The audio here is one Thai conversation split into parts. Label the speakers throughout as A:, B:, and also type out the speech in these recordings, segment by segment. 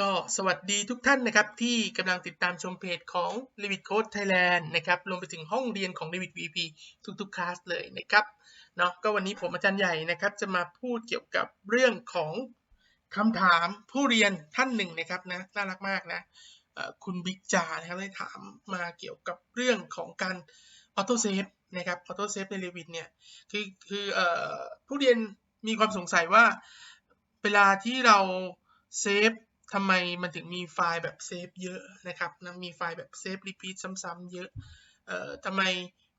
A: ก็สวัสดีทุกท่านนะครับ ที่กำลังติดตามชมเพจของ Revit Code Thailand นะครับรวมไปถึงห้องเรียนของ Revit VP ทุกๆคลาสเลยนะครับเนาะก็วันนี้ผมอาจารย์ใหญ่นะครับ จะมาพูดเกี่ยวกับเรื่องของคำถามผู้เรียนท่านหนึ่งนะครับนะน่ารักมากนะคุณบิ๊กจานะครับได้ถามมาเกี่ยวกับเรื่องของการออโต้เซฟนะครับออโต้เซฟใน Revit เนี่ยคือคืออผู้เรียนมีความสงสัยว่าเวลาที่เราเซฟ ทำไมมันถึงมีไฟล์แบบเซฟเยอะนะครับนะมีไฟล์แบบเซฟรีพีทซ้ำๆเยอะเอ่อทำไม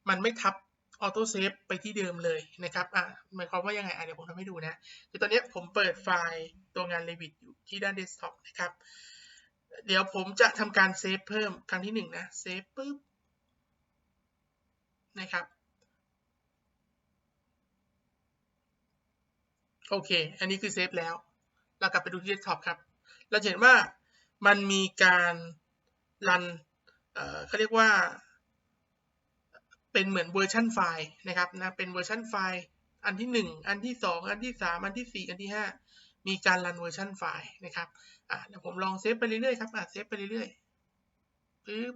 A: มันไม่ทับออโต้เซฟไปที่เดิมเลยนะครับอะหมายความว่ายังไงอะเดี๋ยวผมทำให้ดูนะคือตอนนี้ผมเปิดไฟล์ตัวงาน Revit อยู่ที่ด้านเดสก์ท็อปนะครับเดี๋ยวผมจะทำการเซฟเพิ่มครั้งที่หนึ่งนะเซฟปุ๊บนะครับโอเค อันนี้คือเซฟแล้ว เรากลับไปดูที่เดสก์ท็อปครับ เราเห็นว่ามันมีการรันเขาเรียกว่า เป็นเหมือนเวอร์ชันไฟล์นะครับนะเป็นเวอร์ชันไฟล์อันที่ 1 อันที่ 2 อันที่ 3 อันที่ 4 อันที่ 5 มีการรันเวอร์ชันไฟล์นะครับอ่าเดี๋ยวผมลองเซฟไปเรื่อยๆครับอ่าเซฟไปเรื่อยๆปึ๊บ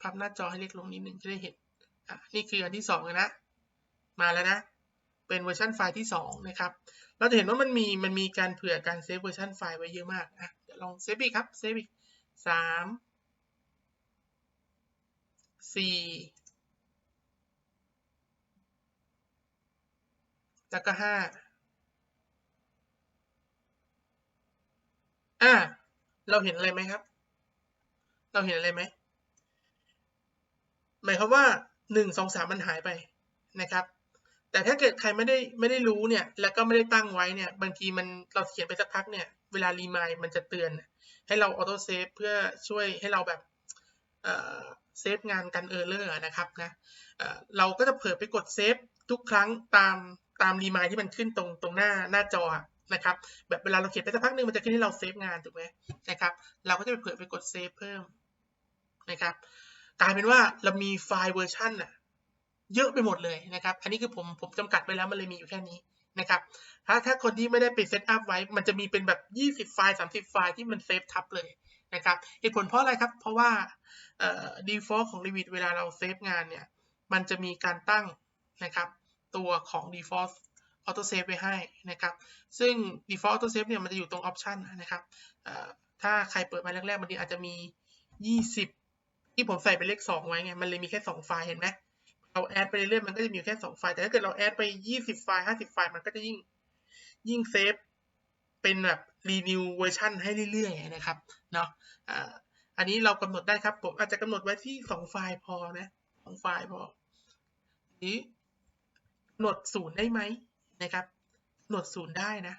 A: พับหน้าจอให้เล็กลงนิดนึงจะได้เห็นอะนี่คืออันที่2นะมาแล้วนะ เป็นเวอร์ชันไฟล์ที่2นะครับ เราจะเห็นว่ามันมีมันมีการเผื่อการเซฟเวอร์ชันไฟล์ไว้เยอะมากอะเดี๋ยวลองเซฟอีกครับเซฟอีกสามสี่แล้วก็ห้าอ่าเราเห็นอะไรไหมครับ เราเห็นอะไรไหมหมายความว่าหนึ่งสองสามมันหายไปนะครับ แต่ถ้าเกิดใครไม่ได้ไม่ได้รู้เนี่ย แล้วก็ไม่ได้ตั้งไว้เนี่ย บางทีมันเราเขียนไปสักพักเนี่ย เวลารีมายมันจะเตือน ให้เราออโต้เซฟเพื่อช่วยให้เราแบบเเซฟงานกันเออร์เลอร์นะครับนะเเราก็จะเผลอไปกดเซฟทุกครั้งตามตามรีมายที่มันขึ้นตรงตรงหน้าหน้าจอนะครับแบบเวลาเราเขียนไปสักพักหนึ่งมันจะขึ้นให้เราเซฟงานถูกไหมนะครับ เราก็จะไปเผลอไปกดเซฟเพิ่มนะครับกลายเป็นว่าเรามีไฟล์เวอร์ชันอะ เยอะไปหมดเลยนะครับ อันนี้คือผมผมจำกัดไปแล้วมันเลยมีอยู่แค่นี้นะครับ ถ้าถ้าคนที่ไม่ได้ไปเซตอัพไว้ มันจะมีเป็นแบบ 20 ไฟล์ 30 ไฟล์ที่มันเซฟทับเลยนะครับเหตุผลเพราะอะไรครับ เพราะว่าเอ่อ default ของ Revit เวลาเราเซฟงานเนี่ย มันจะมีการตั้งนะครับ ตัวของ default auto save ไว้ให้นะครับ ซึ่ง default auto save เนี่ยมันจะอยู่ตรง option นะครับ ถ้าใครเปิดมาแรกๆมันอาจจะมี 20 ที่ผมใส่เป็นเลข 2 ไว้ไง มันเลยมีแค่ 2 ไฟล์เห็นไหม เราแอดไปเรื่อยๆมันก็จะมีแค่2ไฟล์แต่ถ้าเกิดเราแอดไป20ไฟล์50ไฟล์มันก็จะยิ่งยิ่งเซฟเป็นแบบ renew เวอร์ชันให้เรื่อยๆนะครับเนาะอันนี้เรากำหนดได้ครับ ผมอาจจะกำหนดไว้ที่2ไฟล์พอนะสองไฟล์พอนี้กำหนดศูนย์ได้ไหมนะครับกำหนดศูนย์ได้นะ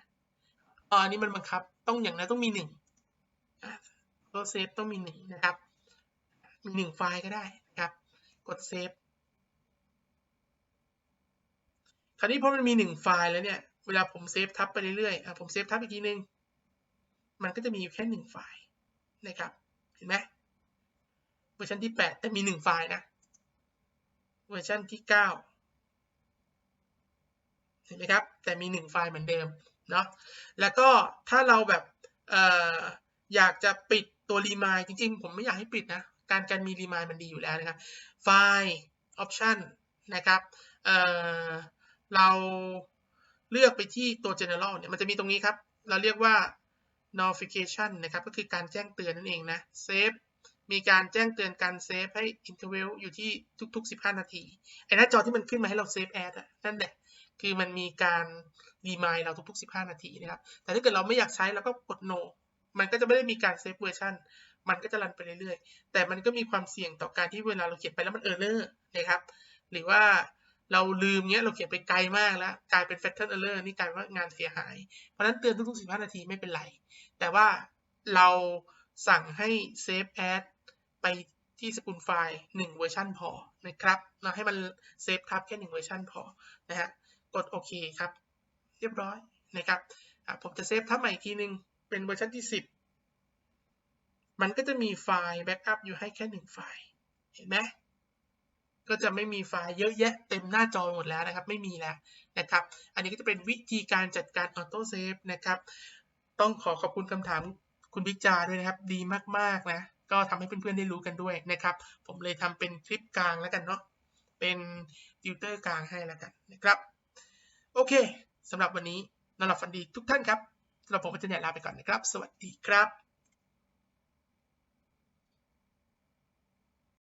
A: อันนี้มันบังคับต้องอย่างนั้นต้องมีหนึ่งตัวเซฟต้องมีหนึ่งนะครับมีหนึ่งไฟล์ก็ได้นะครับ กดเซฟ คราวนี้เพราะมันมีหนึ่งไฟล์แล้วเนี่ย เวลาผมเซฟทับไปเรื่อยๆผมเซฟทับอีกทีนึง มันก็จะมีอยู่แค่หนึ่งไฟล์นะครับ เห็นไหมเวอร์ชันที่ 8 แต่มี1ไฟล์นะ เวอร์ชันที่ 9 เห็นไหมครับ แต่มี1ไฟล์เหมือนเดิมเนาะ แล้วก็ถ้าเราแบบเอออยากจะปิดตัวรีมายจริงๆ ผมไม่อยากให้ปิดนะ การการมีรีมายมันดีอยู่แล้วนะครับ ไฟล์ option นะครับเเราเลือกไปที่ตัว general เนี่ยมันจะมีตรงนี้ครับ เราเรียกว่า notification นะครับ ก็คือการแจ้งเตือนนั่นเองนะ save มีการแจ้งเตือนการเซฟให้ interval อยู่ที่ทุก ๆ 15 นาที ไอ้หน้าจอที่มันขึ้นมาให้เราเซฟแอดนั่นแหละ คือมันมีการรีมายเราทุก ๆ 15 นาทีนะครับ แต่ถ้าเกิดเราไม่อยากใช้เราก็กด no มันก็จะไม่ได้มีการเซฟเวอร์ชันมันก็จะรันไปเรื่อยๆ แต่มันก็มีความเสี่ยงต่อการที่เวลาเราเขียนไปแล้วมันเออร์เลอร์นะครับ หรือว่า เราลืมเงี้ยเราเขียนไปไกลมากแล้ว กลายเป็น fatal error นี่กลายว่างานเสียหาย เพราะนั้นเตือนทุกๆ 15 นาทีไม่เป็นไร แต่ว่าเราสั่งให้เซฟแอดไปที่สกุลไฟล์1เวอร์ชันพอนะครับเราให้มันเซฟทับแค่1เวอร์ชันพอนะฮะกดโอเคครับ เรียบร้อยนะครับผมจะเซฟทับใหม่อีกทีนึง เป็นเวอร์ชันที่ 10 มันก็จะมีไฟล์แบ็กอัพอยู่ให้แค่ 1 ไฟล์ เห็นไหม ก็จะไม่มีไฟล์เยอะแยะเต็มหน้าจอหมดแล้วนะครับ ไม่มีแล้วนะครับ อันนี้ก็จะเป็นวิธีการจัดการออโต้เซฟนะครับ ต้องขอขอบคุณคำถามคุณบิ๊กจาด้วยนะครับ ดีมากๆนะ ก็ทำให้เพื่อนๆได้รู้กันด้วยนะครับ ผมเลยทำเป็นคลิปกลางแล้วกันเนาะ เป็นติวเตอร์กลางให้แล้วกันนะครับ โอเคสำหรับวันนี้นอนหลับฝันดีทุกท่านครับสำหรับผมอาจารย์ใหญ่ลาไปก่อนนะครับ สวัสดีครับ